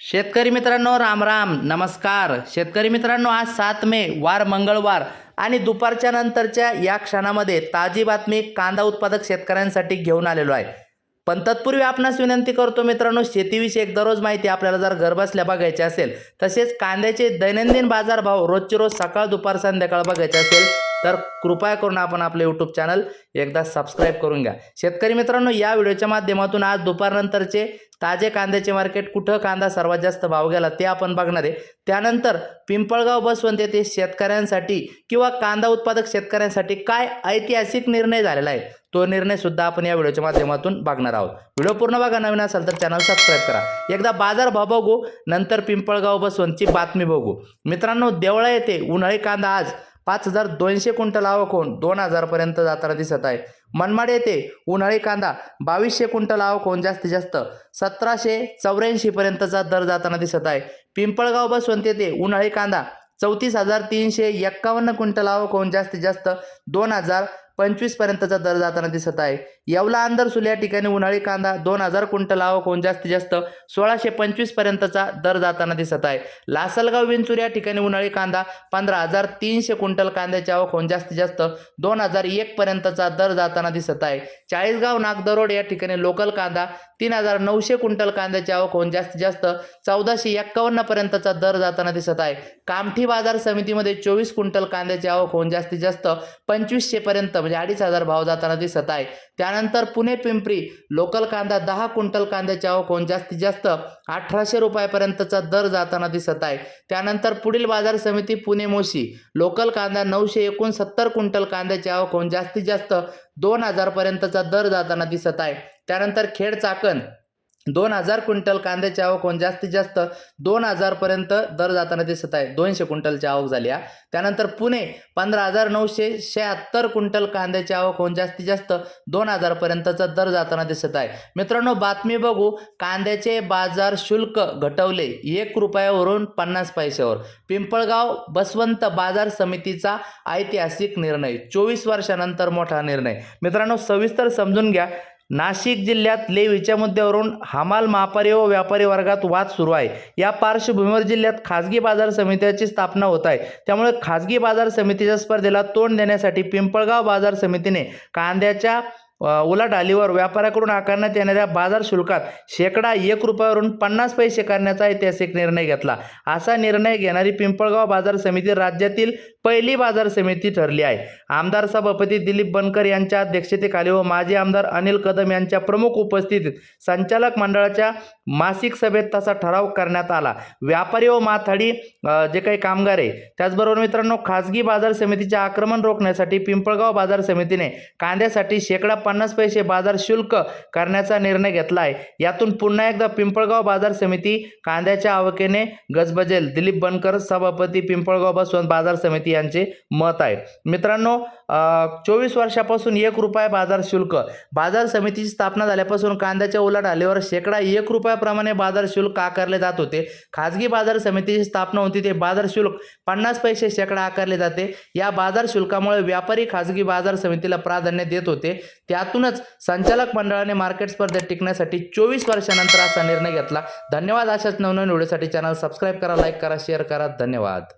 शेतकरी मित्रांनो राम राम. नमस्कार. शेतकरी मित्रांनो आज सात मे वार मंगळवार आणि दुपारच्या नंतरच्या या क्षणामध्ये ताजी बातमी कांदा उत्पादक शेतकऱ्यांसाठी घेऊन आलेलो आहे. पण तत्पूर्वी आपणास विनंती करतो मित्रांनो शेतीविषयक दररोज माहिती आपल्याला जर घरबसल्या बघायची असेल तसेच कांद्याचे दैनंदिन बाजारभाव रोजचे रोज सकाळ दुपार संध्याकाळ बघायचे असेल तर कृपया करून आपण आपलं यूट्यूब चॅनल एकदा सबस्क्राईब करून घ्या. शेतकरी मित्रांनो या व्हिडिओच्या माध्यमातून आज दुपारनंतरचे ताजे कांद्याचे मार्केट कुठं कांदा सर्वात जास्त भाव गेला ते आपण बघणार आहे. त्यानंतर पिंपळगाव बसवंत येथे शेतकऱ्यांसाठी किंवा कांदा उत्पादक शेतकऱ्यांसाठी काय ऐतिहासिक निर्णय झालेला आहे तो निर्णय सुद्धा आपण या व्हिडिओच्या माध्यमातून बघणार आहोत. व्हिडिओ पूर्ण बघा नवीन असेल तर चॅनल सबस्क्राईब करा. एकदा बाजार भाव बघू नंतर पिंपळगाव बसवंतची बातमी बघू. मित्रांनो देवळा येथे उन्हाळी कांदा आज पाच हजार दोनशे क्विंटल आवक होऊन दोन हजारपर्यंत जाताना दिसत आहे. मनमाड येथे उन्हाळी कांदा बावीसशे क्विंटल आवक होऊन जास्तीत जास्त सतराशे चौऱ्याऐंशीपर्यंतचा दर जाताना दिसत आहे. पिंपळगाव बसवंत येथे उन्हाळी कांदा चौतीस हजार तीनशे एक्कावन्न क्विंटल आवक होऊन जास्तीत जास्त दोन हजार पंचवीसपर्यंतचा दर जाताना दिसत आहे. येवला अंदरसुल या ठिकाणी उन्हाळी कांदा दोन हजार क्विंटल आवक होऊन जास्तीत जास्त सोळाशे पंचवीसपर्यंतचा दर जाताना दिसत आहे. लासलगाव विंचूर या ठिकाणी उन्हाळी कांदा पंधरा हजार तीनशे क्विंटल कांद्याची आवक होऊन जास्तीत जास्त दोन हजार एकपर्यंतचा दर जाताना दिसत आहे. चाळीसगाव नागदरोड या ठिकाणी लोकल कांदा तीन हजार नऊशे क्विंटल कांद्याची आवक होऊन जास्तीत जास्त चौदाशे एक्कावन्नपर्यंतचा दर जाताना दिसत आहे. कामठी बाजार समितीमध्ये चोवीस क्विंटल कांद्याची आवक होऊन जास्तीत जास्त पंचवीसशेपर्यंत म्हणजे अडीच हजार भाव जाताना दिसत आहे. त्यानंतर पुणे पिंपरी लोकल कांदा दहा क्विंटल कांद्याची आवक होऊन जास्तीत जास्त अठराशे रुपयापर्यंतचा दर जाताना दिसत आहे. त्यानंतर पुढील बाजार समिती पुणे मोशी लोकल कांदा नऊशे एकोणसत्तर क्विंटल कांद्याची आवक होऊन जास्तीत जास्त दोन हजारपर्यंतचा दर जाताना दिसत आहे. त्यानंतर खेड चाकण दोन हजार क्विंटल कांद्याची आवक होऊन जास्तीत जास्त दोन हजारपर्यंत दर जाताना दिसत आहे. दोनशे क्विंटलची आवक झाली आहे. त्यानंतर पुणे पंधरा हजार नऊशे शहात्तर क्विंटल कांद्याची आवक होऊन जास्तीत जास्त दोन हजारपर्यंतचा दर जाताना दिसत आहे. मित्रांनो बातमी बघू. कांद्याचे बाजार शुल्क घटवले एक रुपयावरून पन्नास पैशावर. पिंपळगाव बसवंत बाजार समितीचा ऐतिहासिक निर्णय. चोवीस वर्षानंतर मोठा निर्णय. मित्रांनो सविस्तर समजून घ्या. नाशिक जिल्ह्यात लेवीच्या मुद्द्यावरून हमाल मापारी व व्यापारी वर्गात वाद सुरू आहे. या पार्श्वभूमीवर जिल्ह्यात खाजगी बाजार समित्याची स्थापना होत आहे. त्यामुळे खाजगी बाजार समितीच्या स्पर्धेला तोंड देण्यासाठी पिंपळगाव बाजार समितीने कांद्याच्या उलट आलीवर व्यापाऱ्याकडून आकारण्यात येणाऱ्या बाजार शुल्कात शेकडा एक रुपयावरून पन्नास पैसे करण्याचा ऐतिहासिक निर्णय घेतला. असा निर्णय घेणारी पिंपळगाव बाजार समिती राज्यातील पहिली बाजार समिती ठरली आहे. आमदार सभापती दिलीप बनकर यांच्या अध्यक्षतेखाली व माजी आमदार अनिल कदम यांच्या प्रमुख उपस्थितीत संचालक मंडळाच्या मासिक सभेत तसा ठराव करण्यात आला. व्यापारी व माथाडी जे काही कामगार आहे त्याचबरोबर मित्रांनो खाजगी बाजार समितीचे आक्रमण रोखण्यासाठी पिंपळगाव बाजार समितीने कांद्यासाठी शेकडा पन्नास पैसे बाजार शुल्क करण्याचा निर्णय घेतला आहे यातून पुन्हा एकदा पिंपळगाव बाजार समिती कांद्याच्या आवकेने गजबजेल. दिलीप बनकर सभापती पिंपळगाव बसवंत बाजार समिती यांचे मत आहे. मित्रांनो चोवीस वर्षापासून एक रुपया बाजार शुल्क. बाजार समितीची स्थापना झाल्यापासून कांद्याच्या उलाढालीवर शेकडा एक रुपयाप्रमाणे बाजार शुल्क आकारले जात होते. खाजगी बाजार समितीची स्थापना होती ते बाजार शुल्क पन्नास पैसे शेकडा आकारले जाते. या बाजार शुल्कामुळे व्यापारी खाजगी बाजार समितीला प्राधान्य देत होते. त्यातूनच संचालक मंडळाने मार्केट स्पर्धेत टिकण्यासाठी चोवीस वर्षानंतर असा निर्णय घेतला. धन्यवाद अशाच नवनवीन व्हिडिओसाठी. चॅनल सबस्क्राईब करा लाईक करा शेअर करा. धन्यवाद.